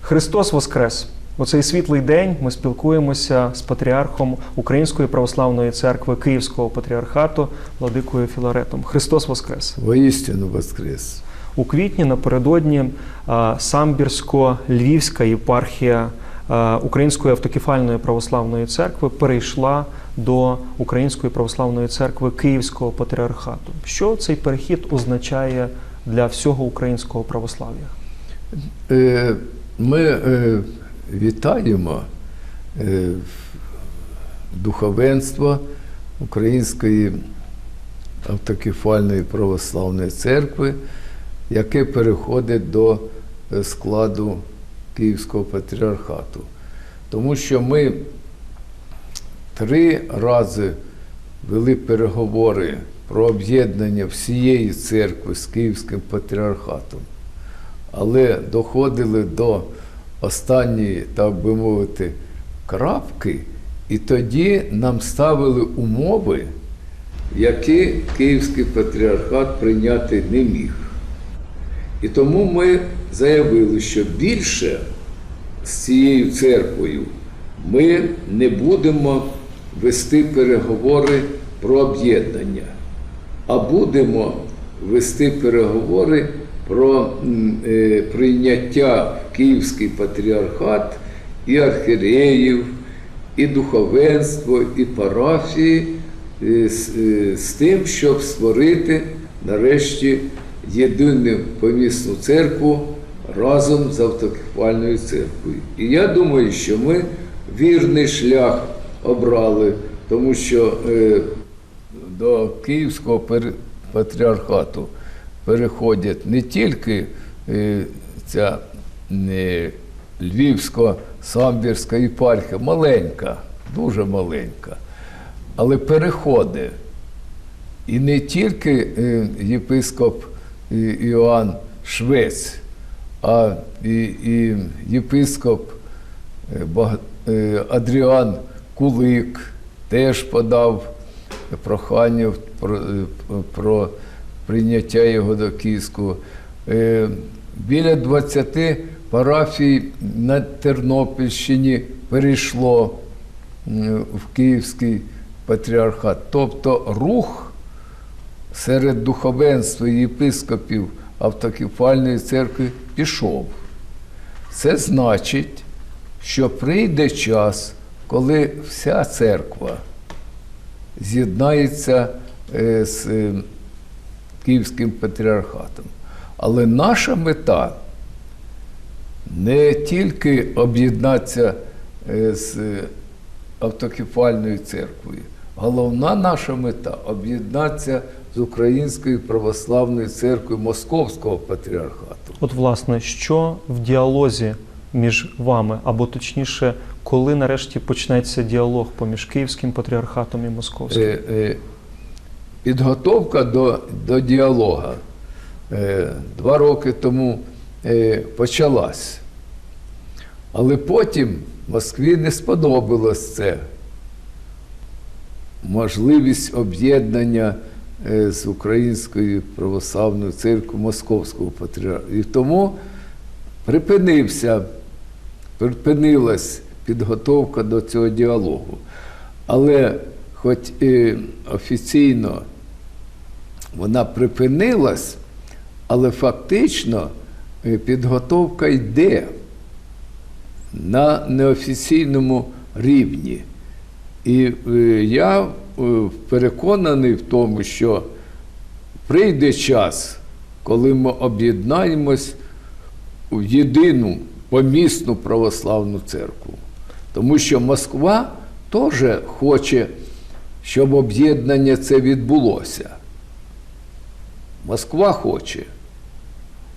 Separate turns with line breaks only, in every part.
Христос Воскрес! У цей світлий день ми спілкуємося з патріархом Української православної церкви Київського патріархату Владикою Філаретом. Христос Воскрес!
Воістину воскрес.
У квітні напередодні Самбірсько-Львівська єпархія Української автокефальної православної церкви перейшла до Української православної церкви Київського патріархату. Що цей перехід означає для всього українського православ'я?
Е, Ми е, вітаємо е, духовенство Української автокефальної православної церкви, яке переходить до е, складу Київського патріархату. Тому що ми три рази вели переговори про об'єднання всієї церкви з Київським патріархатом але доходили до останньої, так би мовити, крапки, і тоді нам ставили умови, які Київський патріархат прийняти не міг. І тому ми заявили, що більше з цією церквою ми не будемо вести переговори про об'єднання, а будемо вести переговори про е, прийняття в Київський патріархат і архіреїв, і духовенство, і парафії е, з, е, з тим, щоб створити нарешті єдину помісну церкву разом з автокефальною церквою. І я думаю, що ми вірний шлях обрали, тому що е, до Київського патріархату переходять не тільки е, ця е, Львівсько-Самбірська єпархія, маленька, дуже маленька, але переходить. І не тільки е, єпископ е, Іоанн Швець, а і, і єпископ е, е, Адріан Кулик теж подав прохання про, е, про прийняття його до Київського. Біля 20 парафій на Тернопільщині перейшло в Київський патріархат. Тобто рух серед духовенства єпископів автокефальної церкви пішов. Це значить, що прийде час, коли вся церква з'єднається е, з е, Київським патріархатом. Але наша мета не тільки об'єднатися е, з автокефальною церквою. Головна наша мета об'єднатися з Українською православною церквою Московського патріархату.
От, власне, що в діалозі між вами, або точніше, коли нарешті почнеться діалог поміж Київським патріархатом і Московським?
Е, е, Підготовка до, до діалога е, два роки тому е, почалась. Але потім Москві не сподобалось це. Можливість об'єднання е, з Українською православною церквою Московського патріархату. І тому припинився, припинилась підготовка до цього діалогу. Але хоч і офіційно вона припинилась, але фактично е, підготовка йде на неофіційному рівні. І е, я е, переконаний в тому, що прийде час, коли ми об'єднаємось в єдину помісну православну церкву. Тому що Москва теж хоче, щоб об'єднання це відбулося. Москва хоче,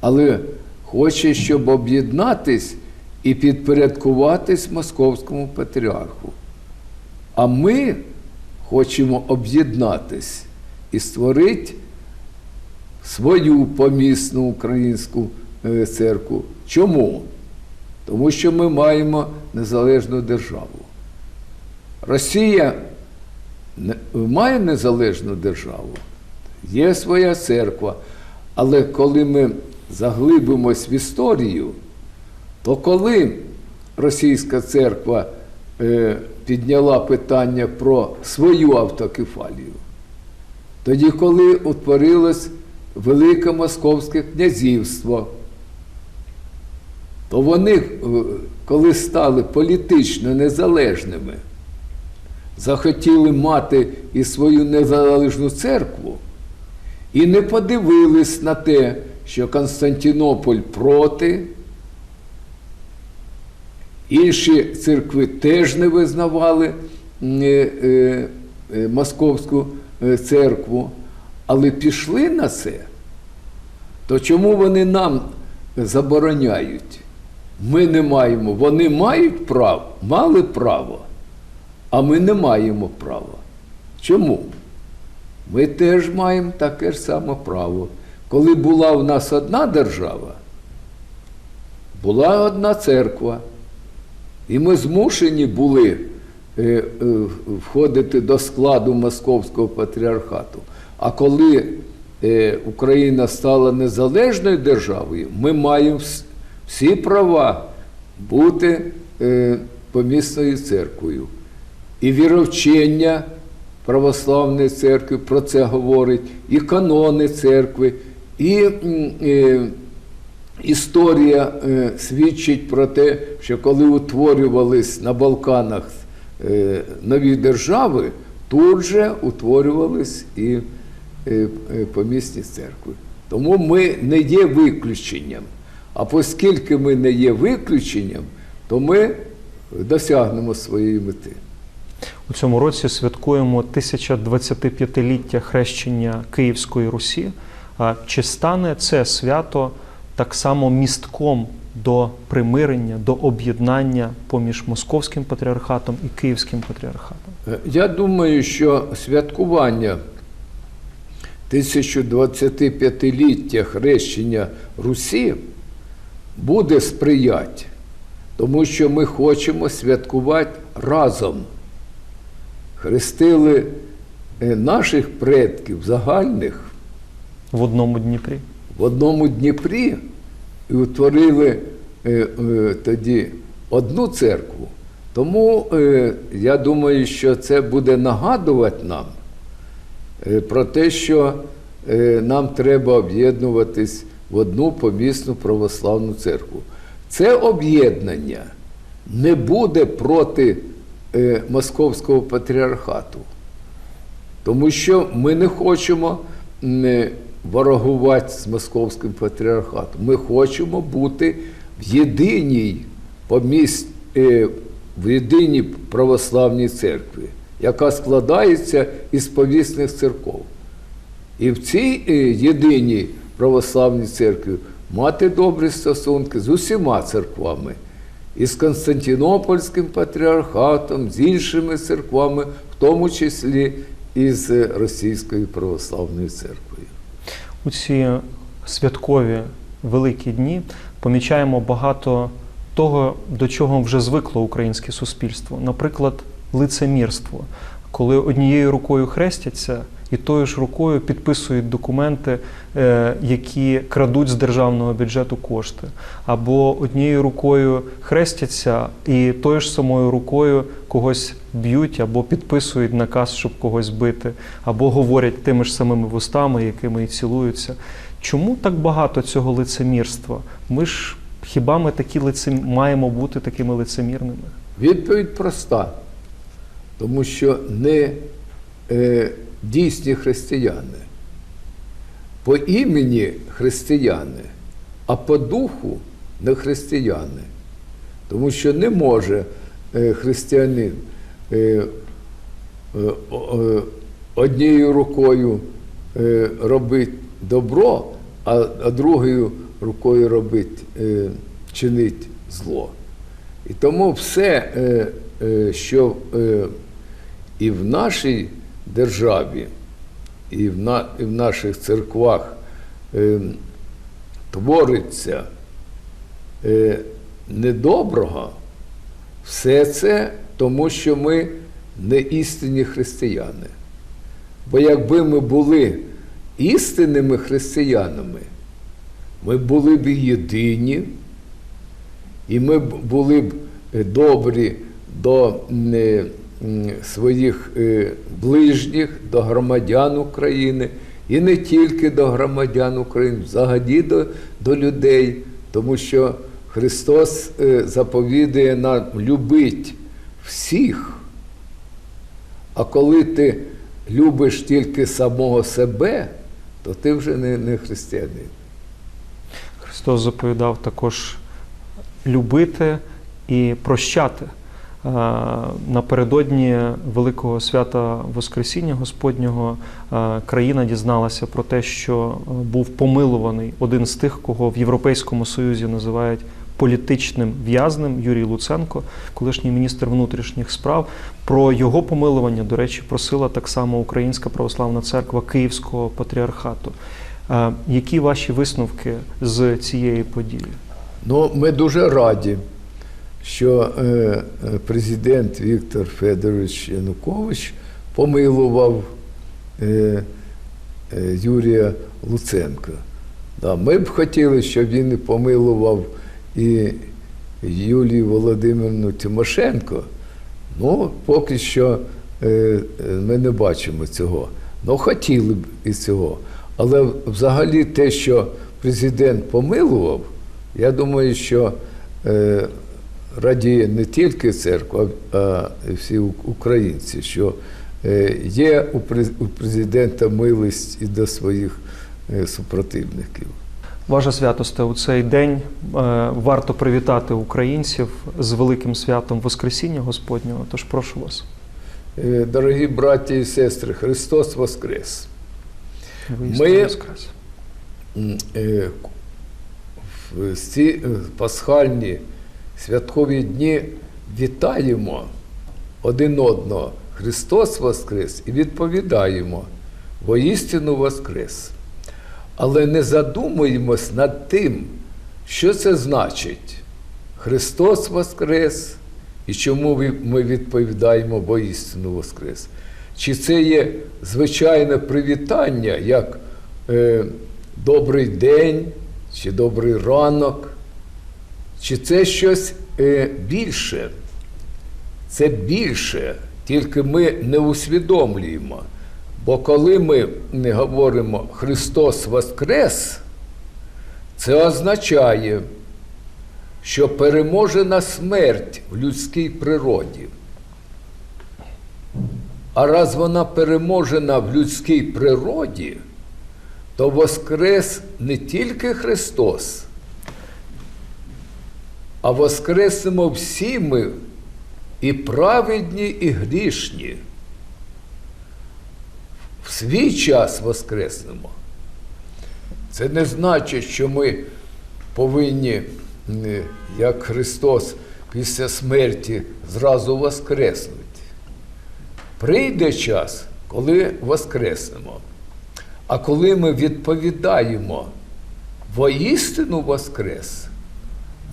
але хоче, щоб об'єднатись і підпорядкуватись московському патріарху. А ми хочемо об'єднатись і створити свою помісну українську е, церкву. Чому? Тому що ми маємо незалежну державу. Росія має незалежну державу, є своя церква, Але коли ми заглибимось в історію, то коли російська церква підняла питання про свою автокефалію, тоді, коли утворилось Велике Московське князівство, то вони, е, коли стали політично незалежними, захотіли мати і свою незалежну церкву, і не подивились на те, що Константинополь проти, інші церкви теж не визнавали е, е, е, Московську церкву, але пішли на це, то чому вони нам забороняють? Ми не маємо, вони мають право, мали право, а ми не маємо права. Чому? Ми теж маємо таке ж саме право. Коли була в нас одна держава, була одна церква, і ми змушені були е, е, входити до складу Московського патріархату. А коли е, Україна стала незалежною державою, ми маємо всі права бути помісною церквою. І віровчення православної церкви про це говорить, і канони церкви, і історія е, свідчить про те, що коли утворювались на Балканах е, нові держави, тут же утворювались і е, е, помісні церкви. Тому ми не є виключенням. А оскільки ми не є виключенням, то ми досягнемо своєї мети.
У цьому році святкуємо 1025-ліття хрещення Київської Русі. А Чи стане це свято так само містком до примирення, до об'єднання поміж Московським патріархатом і Київським патріархатом?
Е, Я думаю, що святкування 1025-ліття хрещення Русі буде сприяти, тому що ми хочемо святкувати разом. Хрестили е, наших предків загальних
В одному Дніпрі?
В одному Дніпрі і утворили е, е, тоді одну церкву. Тому е, я думаю, що це буде нагадувати нам е, про те, що е, нам треба об'єднуватись в одну помісну православну церкву. Це об'єднання не буде проти е, Московського патріархату. Тому що ми не хочемо м, ворогувати з московським патріархатом. Ми хочемо бути в єдиній поміс... е, в єдиній православній церкві, яка складається із повісних церков. І в цій е, єдиній православній церкві мати добрі стосунки з усіма церквами, і з Константинопольським патріархатом, з іншими церквами, в тому числі і з Російською православною церквою.
У ці святкові великі дні помічаємо багато того, до чого вже звикло українське суспільство. Наприклад, лицемірство, коли однією рукою хрестяться і тою ж рукою підписують документи, е, які крадуть з державного бюджету кошти, або однією рукою хрестяться і тою ж самою рукою когось б'ють або підписують наказ, щоб когось бити, або говорять тими ж самими вустами, якими і цілуються. Чому так багато цього лицемірства? Ми ж хіба ми такі лицем... маємо бути такими лицемірними?
Відповідь проста, тому що не е, дійсні християни, по імені християни, а по духу не християни. Тому що не може е, християнин е, е, однією рукою робити добро, а, другою рукою робити, чинить зло. І тому все, що і в нашій державі, і в, на, і в наших церквах е, твориться е, недоброго, все це тому, що ми не істинні християни. Бо якби ми були істинними християнами, ми були б єдині, і ми були б е, добрі до е, своїх е, ближніх, до громадян України, і не тільки до громадян України, взагалі до, до людей, тому що Христос е, заповідує нам любити всіх. А коли ти любиш тільки самого себе, то ти вже не, не християнин.
Христос заповідав також любити і прощати. Е, Напередодні Великого свята Воскресіння Господнього е, країна дізналася про те, що е, був помилуваний один з тих, кого в Європейському Союзі називають політичним в'язнем Юрій Луценко, колишній міністр внутрішніх справ. Про його помилування, до речі, просила так само Українська православна церква Київського патріархату. Які ваші висновки з цієї події?
Ну, ми дуже раді, що е, е, президент Віктор Федорович Янукович помилував е, Юрія Луценка. Ми б хотіли, щоб він помилував і Юлію Володимирівну Тимошенко. Ну, поки що ми не бачимо цього. Ну, хотіли б і цього. Але взагалі те, що президент помилував, я думаю, що радіє не тільки церква, а і всі українці, що е, є у президента милість і до своїх е, супротивників.
Ваша святосте, у цей день е, варто привітати українців з великим святом Воскресіння Господнього. Тож прошу вас.
Дорогі браті і сестри, Христос Воскрес! Ми-
воскрес.
В ці пасхальні святкові дні вітаємо один одного. Христос Воскрес і відповідаємо воістину Воскрес. Але не задумуємось над тим, що це значить Христос Воскрес і чому ми відповідаємо воістину Воскрес. Чи це є звичайне привітання, як е, добрий день, чи добрий ранок, чи це щось е, більше? Це більше, тільки ми не усвідомлюємо. Бо коли ми говоримо Христос Воскрес, це означає, що переможена смерть в людській природі. А раз вона переможена в людській природі, то Воскрес не тільки Христос, а воскреснемо всі ми і праведні, і грішні. В свій час воскреснемо. Це не значить, що ми повинні, як Христос після смерті, зразу воскреснути. Прийде час, коли воскреснемо. А коли ми відповідаємо воістину Воскрес,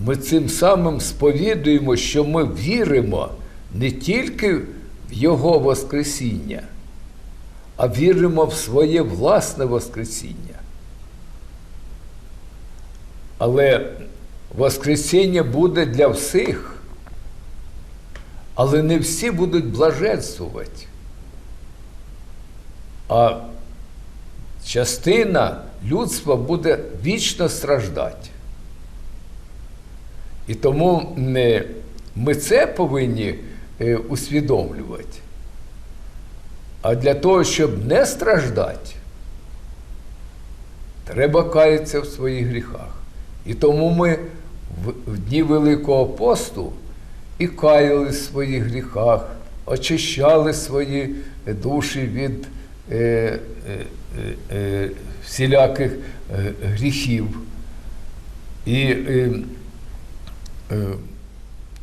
ми цим самим сповідуємо, що ми віримо не тільки в Його Воскресіння, а віримо в своє власне Воскресіння. Але Воскресіння буде для всіх, але не всі будуть блаженствувати. А частина людства буде вічно страждати. І тому ми це повинні е, усвідомлювати. А для того, щоб не страждати, треба каятися в своїх гріхах. І тому ми в, дні Великого посту і каялись в своїх гріхах, очищали свої душі від е, е, е, е, всіляких е, гріхів. І, е, е,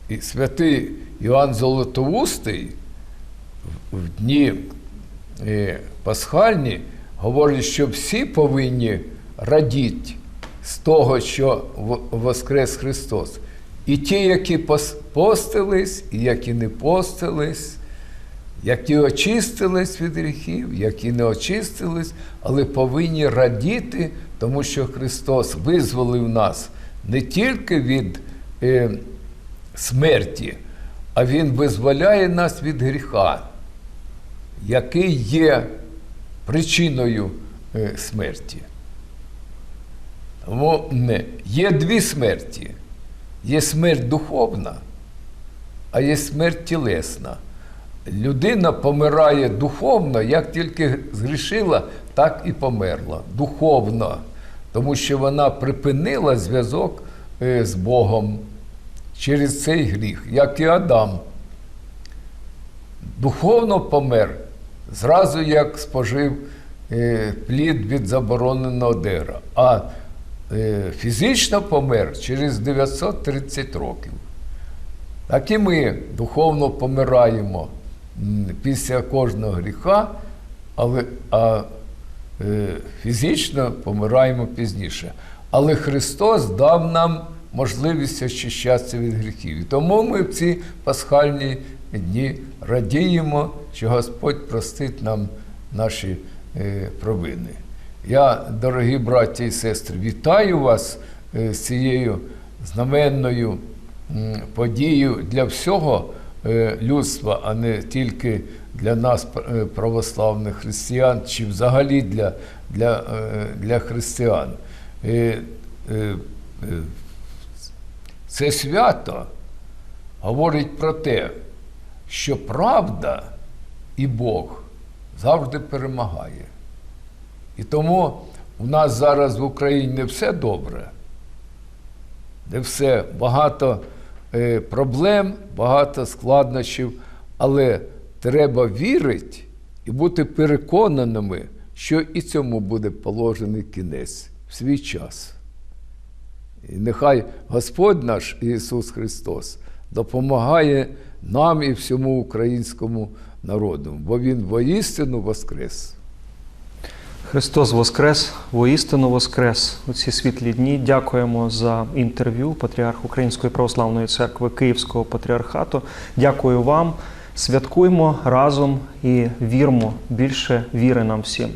і святий Іоанн Золотоустий в- в дні е, пасхальні говорить, що всі повинні радіти з того, що Воскрес Христос. І ті, які постились, і які не постились, які очистились від гріхів, які не очистились, але повинні радіти, тому що Христос визволив нас не тільки від е, смерті, а Він визволяє нас від гріха, який є причиною е, смерті. Тому є дві смерті. Є смерть духовна, а є смерть тілесна. Людина помирає духовно, як тільки згрішила, так і померла. Духовно. Тому що вона припинила зв'язок з Богом через цей гріх, як і Адам. Духовно помер зразу як спожив е, плід від забороненого дерева. А е, фізично помер через 930 років. Так і ми духовно помираємо після кожного гріха, але а, е, фізично помираємо пізніше. Але Христос дав нам можливість очищатися від гріхів. І тому ми в ці пасхальні дні радіємо, що Господь простить нам наші е, провини. Я, дорогі браті і сестри, вітаю вас е, з цією знаменною подією для всього е, людства, а не тільки для нас, православних християн, чи взагалі для, для, для християн. Е, е, Це свято говорить про те, що правда і Бог завжди перемагає. І тому у нас зараз в Україні не все добре, не все багато е, проблем, багато складнощів, але треба вірити і бути переконаними, що і цьому буде положений кінець в свій час. І нехай Господь наш Ісус Христос допомагає нам і всьому українському народу, бо Він воістину воскрес.
Христос Воскрес, воістину Воскрес у ці світлі дні. Дякуємо за інтерв'ю патріарх Української православної церкви Київського патріархату. Дякую вам. Святкуємо разом і вірмо більше віри нам всім.